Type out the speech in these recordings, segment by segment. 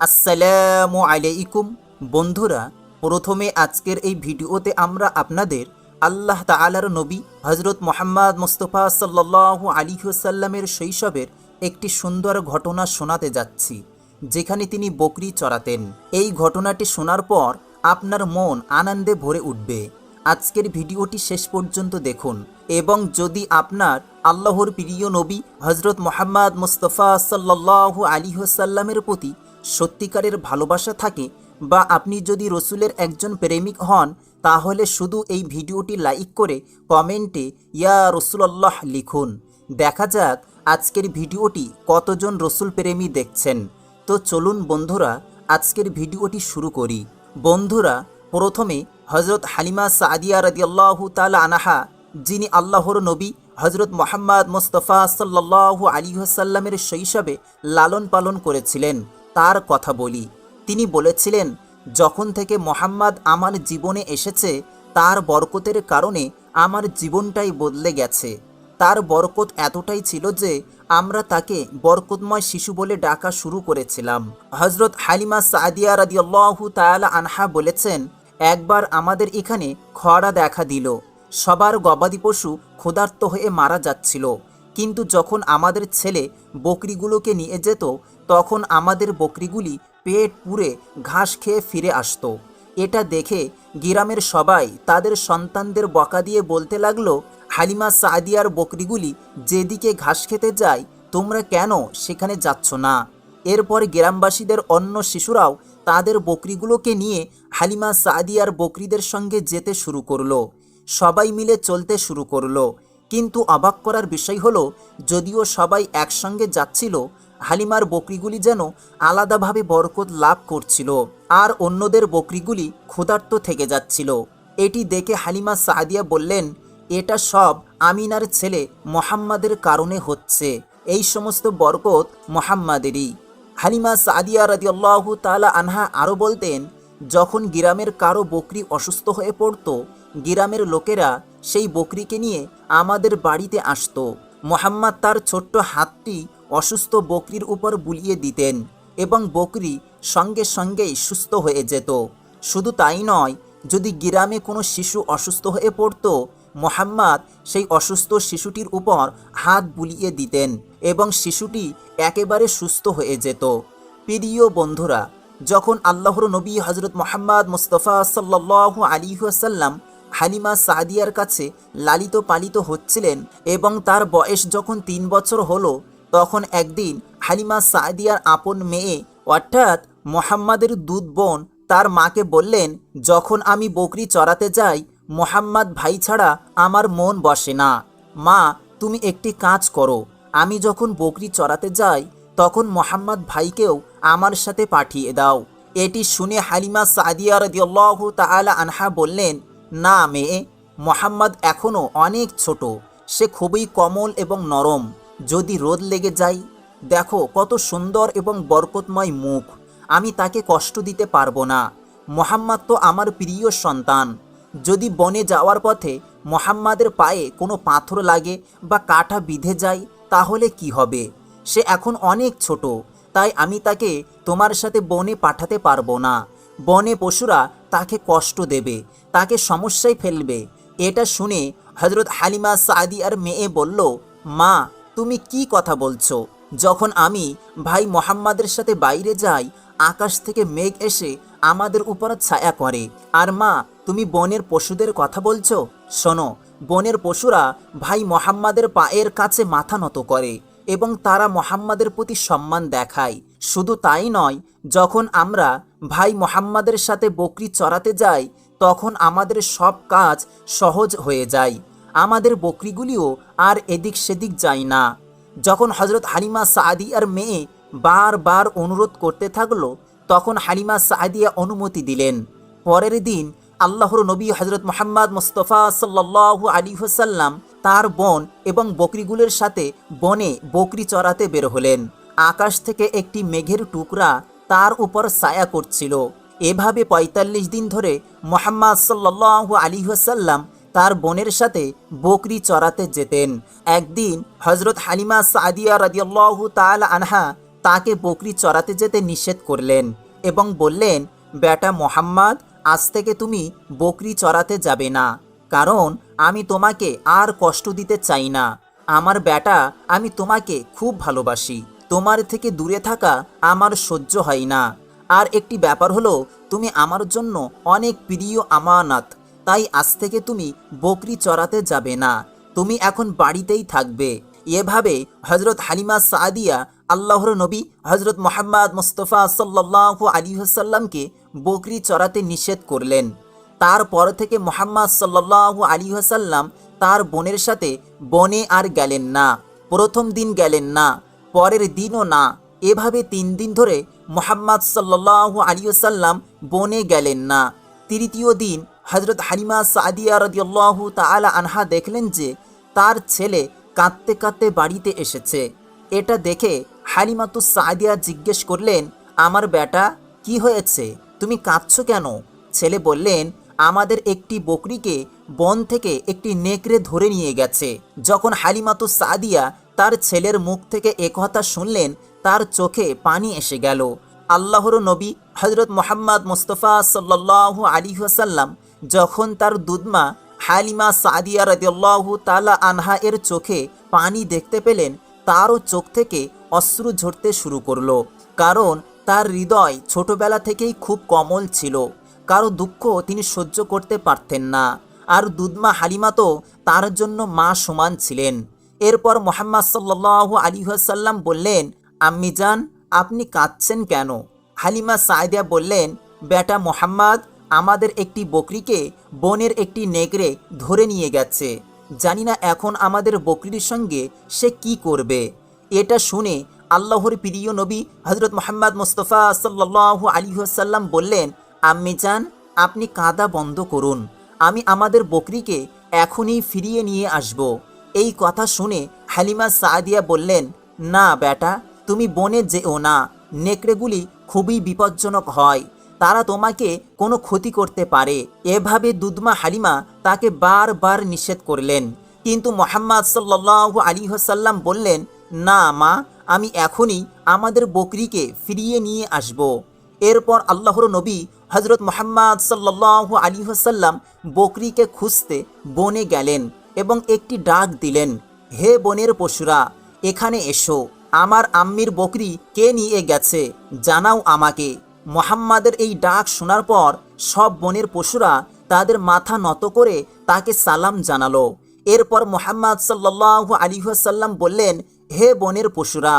আসসালামু আলাইকুম। বন্ধুরা, প্রথমে আজকের এই ভিডিওতে আমরা আপনাদের আল্লাহ তাআলার নবী হজরত মোহাম্মদ মুস্তফা সাল্লাহ আলী সাল্লামের শৈশবের একটি সুন্দর ঘটনা শোনাতে যাচ্ছি, যেখানে তিনি বকরি চড়াতেন। এই ঘটনাটি শোনার পর আপনার মন আনন্দে ভরে উঠবে। আজকের ভিডিওটি শেষ পর্যন্ত দেখুন এবং যদি আপনার আল্লাহর প্রিয় নবী হজরত মোহাম্মদ মুস্তফা সাল্লাহ আলী সাল্লামের প্রতি সত্যিকারের ভালোবাসা থাকে বা আপনি যদি রসুলের একজন প্রেমিক হন, তাহলে শুধু এই ভিডিওটি লাইক করে কমেন্টে ইয়া রসুলাল্লাহ লিখুন। দেখা যাক আজকের ভিডিওটি কতজন রসুল প্রেমী দেখছেন। তো চলুন বন্ধুরা, আজকের ভিডিওটি শুরু করি। বন্ধুরা, প্রথমে হজরত হালিমা সাদিয়া রাদিয়াল্লাহু তালা আনাহা, যিনি আল্লাহর নবী হজরত মোহাম্মদ মোস্তফা সাল্লাহ আলী সাল্লামের শৈশবে লালন পালন করেছিলেন। তার কথা বলি। তিনি বলেছিলেন, যখন থেকে মোহাম্মদ আমার জীবনে এসেছে, তার বরকতের কারণে আমার জীবনটাই বদলে গেছে। তার বরকত এতটাই ছিল যে, আমরা তাকে বরকতময় শিশু বলে ডাকা শুরু করেছিলাম। হজরত হালিমা সাদিয়া রাদিয়াল্লাহু তাআলা আনহা বলেছেন, একবার আমাদের এখানে খরা দেখা দিল। সবার গবাদি পশু ক্ষুধার্ত হয়ে মারা যাচ্ছিল। কিন্তু যখন আমাদের ছেলে বকরিগুলোকে নিয়ে যেত তখন আমাদের বকরিগুলি পেট পুড়ে ঘাস খেয়ে ফিরে আসতো। এটা দেখে গিরামের সবাই তাদের সন্তানদের বকা দিয়ে বলতে লাগল, হালিমা সাদিয়ার বকরিগুলি যেদিকে ঘাস খেতে যায়, তোমরা কেন সেখানে যাচ্ছ না? এরপর গ্রামবাসীদের অন্য শিশুরাও তাদের বকরিগুলোকে নিয়ে হালিমা সাদিয়ার বকরিদের সঙ্গে যেতে শুরু করল। সবাই মিলে চলতে শুরু করল। কিন্তু অবাক করার বিষয় হলো, যদিও সবাই একসঙ্গে যাচ্ছিল হালিমার বকরিগুলি যেন আলাদাভাবে বরকত লাভ করছিল, আর অন্যদের বকরিগুলি ক্ষুধার্ত থেকে যাচ্ছিল। এটি দেখে হালিমা সাদিয়া বললেন, এটা সব আমিনার ছেলে মোহাম্মদের কারণে হচ্ছে। এই সমস্ত বরকত মোহাম্মদেরই। হালিমা সাদিয়া রাদিয়াল্লাহু তালা আনহা আরও বলতেন, যখন গিরামের কারও বকরি অসুস্থ হয়ে পড়ত, গিরামের লোকেরা সেই বকরিকে নিয়ে আমাদের বাড়িতে আসতো। মোহাম্মদ তার ছোট্ট হাতটি অসুস্থ বকরির উপর বুলিয়ে দিতেন এবং বকরি সঙ্গে সঙ্গেই সুস্থ হয়ে যেত। শুধু তাই নয়, যদি গ্রামে কোনো শিশু অসুস্থ হয়ে পড়তো, মোহাম্মদ সেই অসুস্থ শিশুটির উপর হাত বুলিয়ে দিতেন এবং শিশুটি একেবারে সুস্থ হয়ে যেত। প্রিয় বন্ধুরা, যখন আল্লাহর নবী হজরত মোহাম্মদ মুস্তফা সাল্লাহ আলী সাল্লাম হালিমা সাদিয়ার কাছে লালিত পালিত হচ্ছিলেন এবং তার বয়স যখন তিন বছর হলো তখন একদিন হালিমা সাদিয়ার আপন মেয়ে, অর্থাৎ মোহাম্মদের দুধ বোন, তার মাকে বললেন, যখন আমি বকরি চড়াতে যাই, মোহাম্মদ ভাই ছাড়া আমার মন বসে না। মা, তুমি একটি কাজ করো। আমি যখন বকরি চড়াতে যাই, তখন মোহাম্মদ ভাইকেও আমার সাথে পাঠিয়ে দাও। এটি শুনে হালিমা সাদিয়া রদিয়াল্লাহু তাআলা আনহা বললেন, না মেয়ে, মোহাম্মদ এখনও অনেক ছোট। সে খুবই কমল এবং নরম। যদি রোদ লেগে যায়, দেখো কত সুন্দর এবং বরকতময় মুখ। আমি তাকে কষ্ট দিতে পারব না। মোহাম্মদ তো আমার প্রিয় সন্তান। যদি বনে যাওয়ার পথে মোহাম্মদের পায়ে কোনো পাথর লাগে বা কাঁটা বিঁধে যায়, তাহলে কি হবে? সে এখন অনেক ছোট, তাই আমি তাকে তোমার সাথে বনে পাঠাতে পারব না। বনে পশুরা তাকে কষ্ট দেবে, তাকে সমস্যায় ফেলবে। এটা শুনে হজরত হালিমা সাদি আর মেয়ে বলল, মা তুমি কি কথা বলছো? যখন আমি ভাই মোহাম্মদের সাথে বাইরে যাই, আকাশ থেকে মেঘ এসে আমাদের উপর ছায়া করে আর মা, তুমি বনের পশুদের কথা বলছো? শোনো, বনের পশুরা ভাই মোহাম্মদের পায়ের কাছে মাথা নত করে এবং তারা মোহাম্মদের প্রতি সম্মান দেখায়। শুধু তাই নয়, যখন আমরা ভাই মোহাম্মদের সাথে বকরি চড়াতে যাই, তখন আমাদের সব কাজ সহজ হয়ে যায়। আমাদের বকরিগুলিও আর এদিক সেদিক যায় না। যখন হজরত হালিমা সাদি আর মেয়ে বারবার অনুরোধ করতে থাকল, তখন হালিমা সাদিয়া অনুমতি দিলেন। পরের দিন আল্লাহর নবী হজরত মোহাম্মদ মুস্তফা সাল্লাহ আলী হুসাল্লাম তার বোন এবং বকরিগুলোর সাথে বনে বকরি চড়াতে বের হলেন। আকাশ থেকে একটি মেঘের টুকরা তার উপর ছায়া করছিল। এভাবে ৪৫ দিন ধরে মোহাম্মদ সাল্লাহ আলী হুসাল্লাম তার বোনের সাথে বকরি চড়াতে যেতেন। একদিন হজরত হালিমা সাদিয়া রাদিয়াল্লাহু তাআলা আনহা তাকে বকরি চড়াতে যেতে নিষেধ করলেন এবং বললেন, বেটা মোহাম্মদ, আজ থেকে তুমি বকরি চড়াতে যাবে না। কারণ আমি তোমাকে আর কষ্ট দিতে চাই না। আমার বেটা, আমি তোমাকে খুব ভালোবাসি। তোমার থেকে দূরে থাকা আমার সহ্য হয় না। আর একটি ব্যাপার হলো, তুমি আমার জন্য অনেক প্রিয় আমানত তাই আজ থেকে তুমি বকরি চড়াতে যাবে না। তুমি এখন বাড়িতেই থাকবে। এভাবে হজরত হালিমা সাদিয়া, আল্লাহর নবী হজরত মোহাম্মদ মুস্তফা সাল্লাহ আলী হাসাল্লামকে বকরি চড়াতে নিষেধ করলেন। তারপর থেকে মোহাম্মদ সাল্লাহ আলী হাসাল্লাম তার বোনের সাথে বনে আর গেলেন না, প্রথম দিন গেলেন না, পরের দিনও না। এভাবে তিন দিন ধরে মোহাম্মদ সাল্লাহ আলী বনে গেলেন না। তৃতীয় দিন হজরত হালিমা সাদিয়া রদিয়াল্লাহু তাআলা আনহা দেখলেন যে তার ছেলে কাঁদতে কাঁদতে বাড়িতে এসেছে। এটা দেখে হালিমাতু সাদিয়া জিজ্ঞেস করলেন, আমার বেটা, কি হয়েছে? তুমি কাঁদছো কেন? ছেলে বললেন, আমাদের একটি বকরিকে বন থেকে একটি নেকড়ে ধরে নিয়ে গেছে। যখন হালিমাতু সাদিয়া তার ছেলের মুখ থেকে একথা শুনলেন, তার চোখে পানি এসে গেল। আল্লাহর নবী হজরত মোহাম্মদ মুস্তফা সাল্লাহ আলী হাসাল্লাম যখন তার দুধমা হালিমা সাদিয়া রদিয়াল্লাহু তালা আনহা এর চোখে পানি দেখতে পেলেন, তারও চোখ থেকে অশ্রু ঝরতে শুরু করল। কারণ তার হৃদয় ছোটবেলা থেকেই খুব কমল ছিল। কারও দুঃখ তিনি সহ্য করতে পারতেন না। আর দুধমা হালিমা তো তার জন্য মা সমান ছিলেন। এরপর মোহাম্মদ সাল্লাহ আলী সাল্লাম বললেন, আম্মি যান আপনি কাঁদছেন কেন? হালিমা সায়দিয়া বললেন, বেটা মোহাম্মদ আমাদের একটি বকরিকে বনের একটি নেগড়ে ধরে নিয়ে গেছে। জানি না এখন আমাদের বকরির সঙ্গে সে কি করবে। এটা শুনে আল্লাহর প্রিয় নবী হজরত মোহাম্মদ মুস্তফা সাল্লাহ আলী সাল্লাম বললেন, আম্মি যান আপনি কাঁদা বন্ধ করুন। আমি আমাদের বকরিকে এখনই ফিরিয়ে নিয়ে আসব। এই কথা শুনে হালিমা সাদিয়া বললেন, না বেটা, তুমি বনে যেও না। নেকড়েগুলি খুবই বিপজ্জনক হয়। তারা তোমাকে কোনো ক্ষতি করতে পারে। এভাবে দুধমা হালিমা তাকে বারবার নিষেধ করলেন। কিন্তু মোহাম্মদ সাল্লাহ আলী হাসাল্লাম বললেন, না মা, আমি এখনই আমাদের বকরিকে ফিরিয়ে নিয়ে আসব। এরপর আল্লাহর নবী হজরত মোহাম্মদ সাল্লাহ আলী হাসাল্লাম বকরিকে খুঁজতে বনে গেলেন এবং একটি ডাক দিলেন, হে বনের পশুরা, এখানে এসো। আমার আম্মির বকরি কে নিয়ে গেছে? জানাও আমাকে। মোহাম্মদের এই ডাক শোনার পর সব বনের পশুরা তাদের মাথা নত করে তাকে সালাম জানালো। এরপর মোহাম্মদ সাল্লাহ আলিহাসাল্লাম বললেন, হে বনের পশুরা,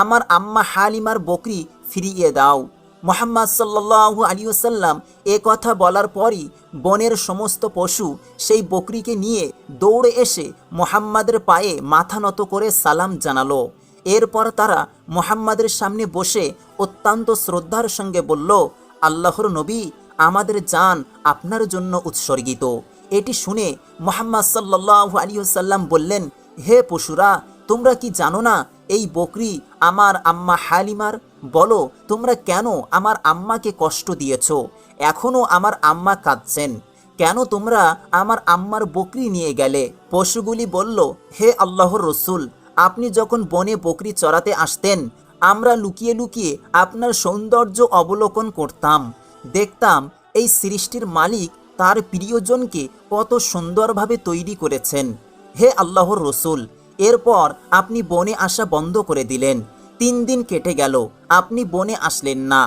আমার আম্মা হালিমার বকরি ফিরিয়ে দাও। মোহাম্মদ সাল্লাহ আলিয়াল্লাম এ কথা বলার পরই বনের সমস্ত পশু সেই বকরিকে নিয়ে দৌড়ে এসে মোহাম্মদের পায়ে মাথা নত করে সালাম জানালো। এরপর তারা মোহাম্মদের সামনে বসে অত্যন্ত শ্রদ্ধার সঙ্গে বলল, আল্লাহর নবী আমাদের যান আপনার জন্য উৎসর্গিত। এটি শুনে মোহাম্মদ সাল্লাহ আলিয়াল্লাম বললেন, হে পশুরা, তোমরা কি জানো না এই বকরি আমার আম্মা হালিমার? বলো, তোমরা কেন আমার আম্মাকে কষ্ট দিয়েছ? এখনও আমার আম্মা কাঁদছেন। কেন তোমরা আমার আম্মার বকরি নিয়ে গেলে? পশুগুলি বলল, হে আল্লাহর রসুল আপনি যখন বনে বকরি চড়াতে আসতেন, আমরা লুকিয়ে লুকিয়ে আপনার সৌন্দর্য অবলোকন করতাম। দেখতাম এই সৃষ্টির মালিক তার প্রিয়জনকে কত সুন্দরভাবে তৈরি করেছেন। হে আল্লাহর রসুল, এরপর আপনি বনে আসা বন্ধ করে দিলেন। তিন দিন কেটে গেল, আপনি বনে আসলেন না।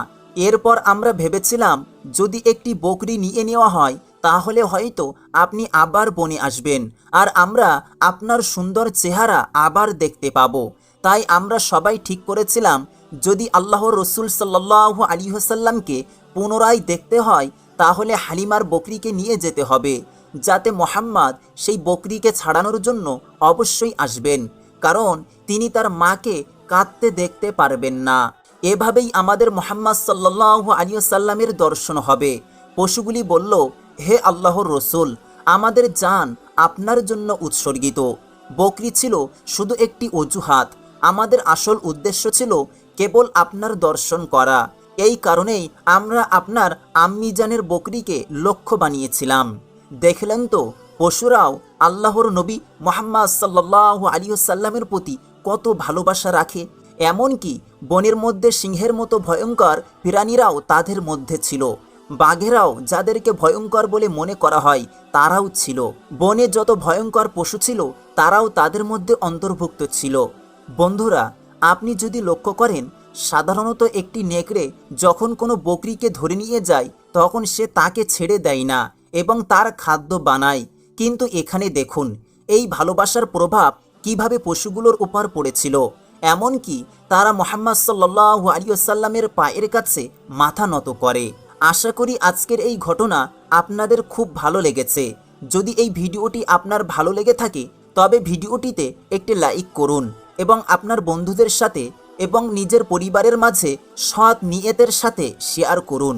এরপর আমরা ভেবেছিলাম, যদি একটি বকরি নিয়ে নেওয়া হয় তাহলে হয়তো আপনি আবার বনে আসবেন আর আমরা আপনার সুন্দর চেহারা আবার দেখতে পাবো। তাই আমরা সবাই ঠিক করেছিলাম, যদি আল্লাহর রসুল সাল্লাহ আলী হাসাল্লামকে পুনরায় দেখতে হয়, তাহলে হালিমার বকরিকে নিয়ে যেতে হবে, যাতে মোহাম্মদ সেই বকরিকে ছাড়ানোর জন্য অবশ্যই আসবেন, কারণ তিনি তার মাকে কাঁদতে দেখতে পারবেন না। এভাবেই আমাদের মোহাম্মদ সাল্লাহ আলিয়াল্লামের দর্শন হবে। পশুগুলি বলল হে আল্লাহর রসুল, আমাদের জান আপনার জন্য উৎসর্গিত। বকরি ছিল শুধু একটি অজুহাত। আমাদের আসল উদ্দেশ্য ছিল কেবল আপনার দর্শন করা। এই কারণেই আমরা আপনার আম্মিজানের বকরিকে লক্ষ্য বানিয়েছিলাম। দেখলেন তো, পশুরাও আল্লাহর নবী মোহাম্মদ সাল্লাহ আলিয়াল্লামের প্রতি কত ভালোবাসা রাখে। এমনকি বনের মধ্যে সিংহের মতো ভয়ঙ্কর প্রাণীরাও তাদের মধ্যে ছিল। বাঘেরাও যাদেরকে ভয়ঙ্কর বলে মনে করা হয়, তারাও ছিল। বনে যত ভয়ঙ্কর পশু ছিল, তারাও তাদের মধ্যে অন্তর্ভুক্ত ছিল। বন্ধুরা, আপনি যদি লক্ষ্য করেন, সাধারণত একটি নেকড়ে যখন কোনো বকরিকে ধরে নিয়ে যায়, তখন সে তাকে ছেড়ে দেয় না এবং তার খাদ্য বানায়। কিন্তু এখানে দেখুন, এই ভালোবাসার প্রভাব কীভাবে পশুগুলোর উপর পড়েছিল। এমনকি তারা মোহাম্মদ সাল্লাহ আলিয়াল্লামের পায়ের কাছে মাথা নত করে। আশা করি আজকের এই ঘটনা আপনাদের খুব ভালো লেগেছে। যদি এই ভিডিওটি আপনার ভালো লেগে থাকে, তবে ভিডিওটিতে একটি লাইক করুন এবং আপনার বন্ধুদের সাথে এবং নিজের পরিবারের মাঝে সৎ নিয়তের সাথে শেয়ার করুন।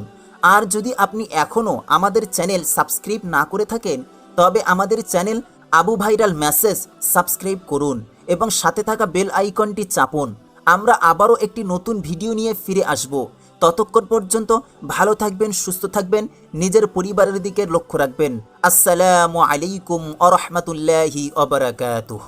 আর যদি আপনি এখনও আমাদের চ্যানেল সাবস্ক্রাইব না করে থাকেন, তবে আমাদের channel Abu viral message subscribe করুন এবং সাথে থাকা বেল আইকনটি চাপুন। আমরা আবারও একটি নতুন ভিডিও নিয়ে ফিরে আসব। ততক্ষণ পর্যন্ত ভালো থাকবেন, সুস্থ থাকবেন, নিজের পরিবারের দিকে লক্ষ্য রাখবেন। আসসালামু আলাইকুম আরহামতুল্লাহি রহমতুল্লাহি অবরাকাতুহ